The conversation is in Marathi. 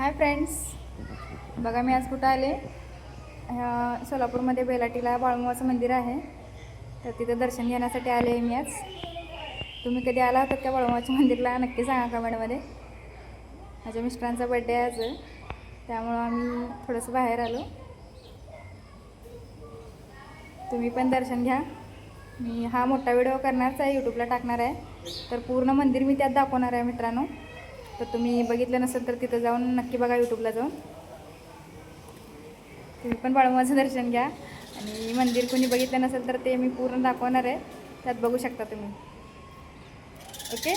Hi friends. बघा मी आज कुठं आले? ह्या सोलापूरमध्ये बेलाटीला बाळमुवाचं मंदिर आहे. तर तिथं दर्शन घेण्यासाठी आले मी आज. तुम्ही कधी आला होता त्या बाळमुवाच्या मंदिरला? नक्की सांगा कमेंटमध्ये. माझ्या मिस्टरांचा बड्डे आहे आज. त्यामुळं आम्ही थोडंसं बाहेर आलो. तुम्ही पण दर्शन घ्या. मी हा मोठा व्हिडिओ करणारच आहे यूट्यूबला टाकणार आहे. तर पूर्ण मंदिर मी त्यात दाखवणार आहे मित्रांनो. तर तुम्ही बघितलं नसेल तर तिथं जाऊन नक्की बघा यूट्यूबला जाऊन. तुम्ही पण बाळूमाचं दर्शन घ्या. आणि मंदिर कोणी बघितलं नसेल तर ते मी पूर्ण दाखवणार आहे. त्यात बघू शकता तुम्ही. ओके?